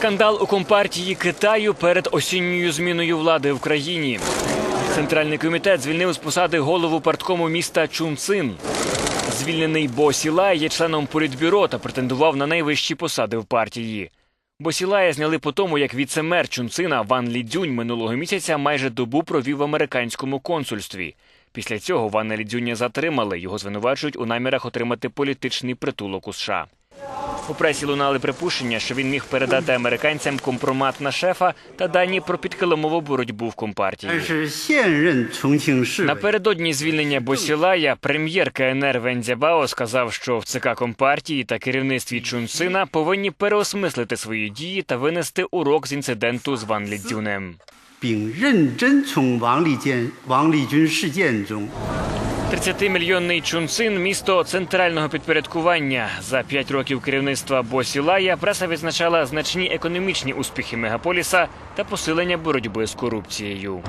Скандал у компартії Китаю перед осінньою зміною влади в країні. Центральний комітет звільнив з посади голову парткому міста Чунцин. Звільнений Бо Сілай є членом політбюро та претендував на найвищі посади в партії. Бо Сілая зняли по тому, як віце-мер Чунцина Ван Лідзюнь минулого місяця майже добу провів в американському консульстві. Після цього Вана Лідзюня затримали. Його звинувачують у намірах отримати політичний притулок у США. У пресі лунали припущення, що він міг передати американцям компромат на шефа та дані про підкилимову боротьбу в компартії. Напередодні звільнення Босілая прем'єр КНР Вензябао сказав, що в ЦК компартії та керівництві Чунсина повинні переосмислити свої дії та винести урок з інциденту з Ван Лідзюнем. 30-мільйонний Чунцин місто центрального підпорядкування. За п'ять років керівництва Босілая преса відзначала значні економічні успіхи мегаполіса та посилення боротьби з корупцією.